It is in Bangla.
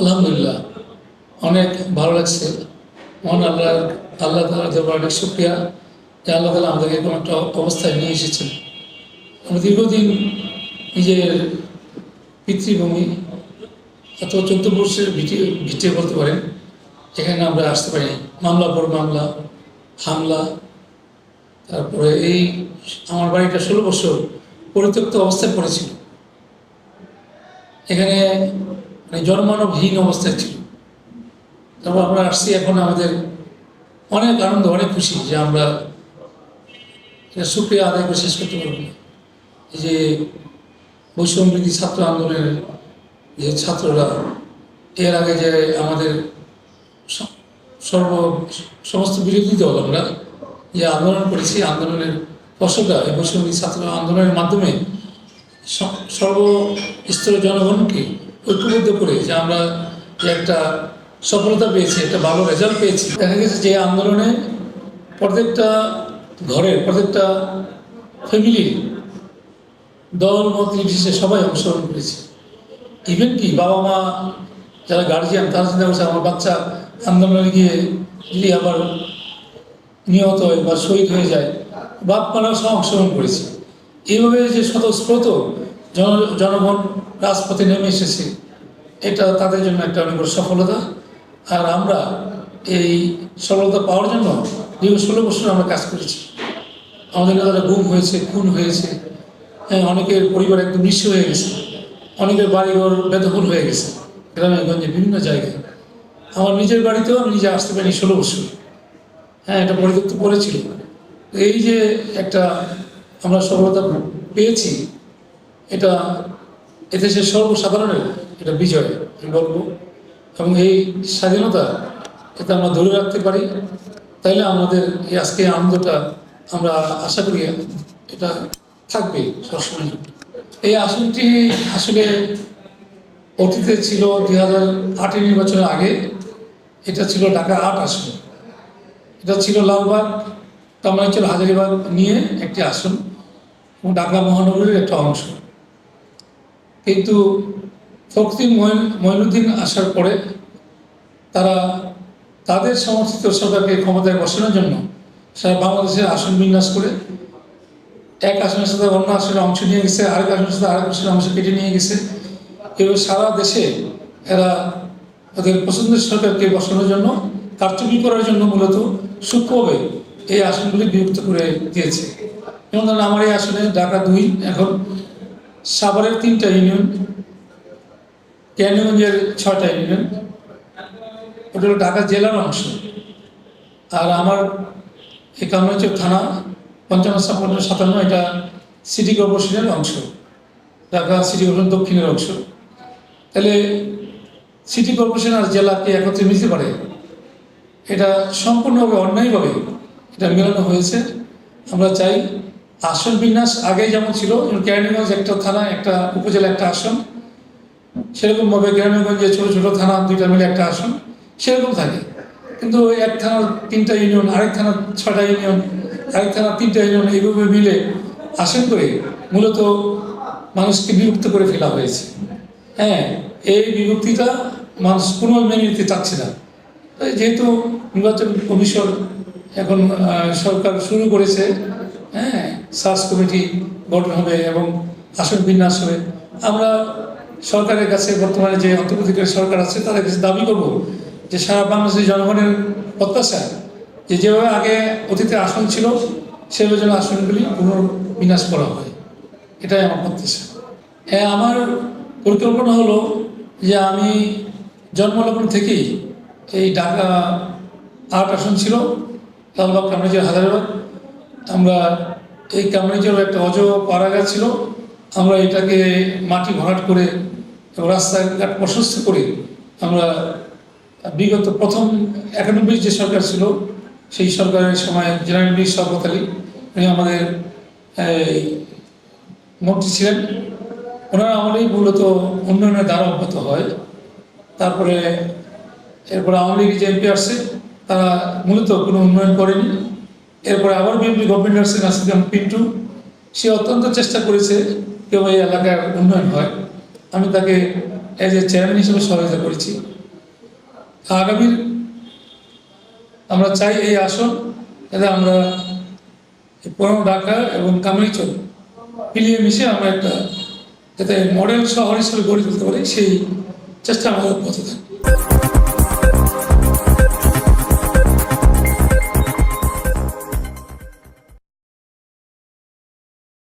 আলহামদুলিল্লাহ। অনেক ভালো লাগছে। মহান আল্লাহ আল্লাহ তালা অনেক শুক্রিয়া। যে আল্লাহ তালা আমাদেরকে কোনো একটা অবস্থায় নিয়ে এসেছেন। আমরা দীর্ঘদিন নিজের পিতৃভূমি অথবা চোদ্দ বর্ষের ভিটে ভিটে বলতে পারেন এখানে আমরা আসতে পারি মামলা পর মামলা, হামলা, তারপরে এই আমার বাড়িটা ষোলো বছর পরিত্যক্ত অবস্থায় পড়েছিল। এখানে মানে জনমানবহীন অবস্থায় ছিল। তারপর আমরা আসছি এখন আমাদের অনেক আনন্দ, অনেক খুশি যে আমরা এটা সুক্রিয়া আদায় করে শেষ করতে পারব এই যে বৈষম্যবৃদ্ধি ছাত্র আন্দোলনের যে ছাত্ররা, এর আগে যে আমাদের সর্ব, সমস্ত বিরোধী দল আমরা যে আন্দোলন করেছি, আন্দোলনের ফসলটা, এই বৈষম্যবৃদ্ধি ছাত্র আন্দোলনের মাধ্যমে স- সর্বস্তরের জনগণকে ঐক্যবদ্ধ করে যে আমরা যে একটা সফলতা পেয়েছি, একটা ভালো রেজাল্ট পেয়েছি। দেখা গেছে যে আন্দোলনে প্রত্যেকটা ঘরের, প্রত্যেকটা ফ্যামিলির দল মত নির্বিশেষে সবাই অংশগ্রহণ করেছে। ইভেন কি বাবা মা যারা গার্জিয়ান তারা চিন্তা করছে আমার বাচ্চা আন্দোলনে গিয়ে যদি আবার নিহত হয় বা শহীদ হয়ে যায় বাপ মারাও সব অংশগ্রহণ করেছে। এইভাবে যে স্বতঃস্ফূর্ত জনগণ রাজপথে নেমে এসেছে। এটা তাদের জন্য একটা অনেক বড় সফলতা। আর আমরা এই সফলতা পাওয়ার জন্য দীর্ঘ ষোলো বছর আমরা কাজ করেছি। আমাদের নেতারা গুম হয়েছে, খুন হয়েছে। হ্যাঁ অনেকের পরিবার একদম নিঃস্ব হয়ে গেছে। অনেকের বাড়িঘর বেদখল হয়ে গেছে। গ্রামে গঞ্জে বিভিন্ন জায়গায়। আমার নিজের বাড়িতেও আমি নিজে আসতে পারিনি ষোলো বছর। হ্যাঁ এটা পরিত্যক্ত করেছিল। এই যে একটা আমরা সফলতা পেয়েছি এটা এদেশের সর্বসাধারণের, এটা বিজয়, আমি বলব। এবং এই স্বাধীনতা, এটা আমরা ধরে রাখতে পারি। তাইলে আমাদের এই আজকে আনন্দটা আমরা আশা করি এটা থাকবে সবসময়। এই আসনটি আসলে অতীতে ছিল দুই হাজার আটের নির্বাচনের আগে, এটা ছিল ঢাকা আট আসন। এটা ছিল লালবাগ কামরাঞ্চল হাজারিবাগ নিয়ে একটি আসন এবং ঢাকা মহানগরীর একটা অংশ। কিন্তু ফখরুদ্দিন মঈন মঈনুদ্দিন আসার পরে তারা তাদের সমর্থিত সরকারকে ক্ষমতায় বসানোর জন্য সারা বাংলাদেশের আসন বিন্যাস করে এক আসনের সাথে অন্য আসনের অংশ নিয়ে গেছে, আরেক আসনের সাথে আরেক আসনের অংশ কেটে নিয়ে গেছে। এবার সারা দেশে এরা তাদের পছন্দের সরকারকে বসানোর জন্য, কারচুপি করার জন্য মূলত সূক্ষ্মভাবে এই আসনগুলি বিভক্ত করে দিয়েছে। যেমন ধরেন আমার এই আসনে ঢাকা দুই, এখন সাভারের তিনটা ইউনিয়ন ক্যানিগঞ্জের ছয়টা ইউনিয়ন, ওটা হলো ঢাকা জেলার অংশ। আর আমার এই কামরাঞ্চল থানা, পঞ্চান্ন ছাপ্পান্ন সাতান্ন, এটা সিটি কর্পোরেশনের অংশ। ঢাকা সিটি কর্পোরেশন দক্ষিণের অংশ। তাহলে সিটি কর্পোরেশন আর জেলাকে একত্রে মিলতে পারে? এটা সম্পূর্ণভাবে অন্যায়ভাবে এটা মেলানো হয়েছে। আমরা চাই আসন বিন্যাস আগে যেমন ছিল কেরানীগঞ্জ একটা থানা, একটা উপজেলা একটা আসন। সেরকমভাবে কেরানীগঞ্জে ছোটো ছোটো থানা দুইটা মিলে একটা আসন, সেরকম থাকে। কিন্তু এক থানার তিনটা ইউনিয়ন, আরেক থানার ছটা ইউনিয়ন, আরেক থানার তিনটা ইউনিয়ন, এইভাবে মিলে আসন করে মূলত মানুষকে বিভক্ত করে ফেলা হয়েছে। হ্যাঁ এই বিভক্তিটা মানুষ কোনো মেনে নিতে চাচ্ছে না। যেহেতু নির্বাচন কমিশন এখন সরকার শুরু করেছে হ্যাঁ সার্চ কমিটি গঠন হবে এবং আসন বিন্যাস হবে। আমরা সরকারের কাছে বর্তমানে যে অন্তর্বর্তীকালীন সরকার আছে, তাদের কাছে দাবি করব যে সারা বাংলাদেশের জনগণের প্রত্যাশা যে যেভাবে আগে অতীতে আসন ছিল, সেভাবে যেন আসনগুলি পুনর্বিন্যাস করা হয়। এটাই আমার প্রত্যাশা। হ্যাঁ আমার পরিকল্পনা হলো যে আমি জন্মলগ্ন থেকেই এই ঢাকা আট আসন ছিল, লালবাগ কামরাজির হাজারবাগ আমরা এই কামরাজির একটা অজ পাড়াগাছ ছিল। আমরা এটাকে মাটি ভরাট করে রাস্তাঘাট প্রশস্ত করে আমরা বিগত প্রথম একানব্বই যে সরকার ছিল, সেই সরকারের সময় জেনারেল শওকত আলী, উনি আমাদের মন্ত্রী ছিলেন। ওনার আমলেই মূলত উন্নয়নের দ্বারা অব্যাহত হয়। তারপরে, এরপরে আওয়ামী লীগের যে এমপি আসছে, তারা মূলত কোনো উন্নয়ন করেনি। এরপরে আবার বিএনপি গভর্নমেন্ট নাসির খান পিন্টু। সে অত্যন্ত চেষ্টা করেছে কেউ এই এলাকার উন্নয়ন হয়। আমি তাকে এজ এ চেয়ারম্যান হিসেবে সহায়তা করেছি। আগামীর আমরা চাই এই আসন যাতে আমরা পুরানো ঢাকা এবং কামাইচল মিলিয়ে মিশে আমরা একটা যাতে মডেল শহর হিসেবে গড়ে তুলতে পারি, সেই চেষ্টা আমাদের পথে থাকবে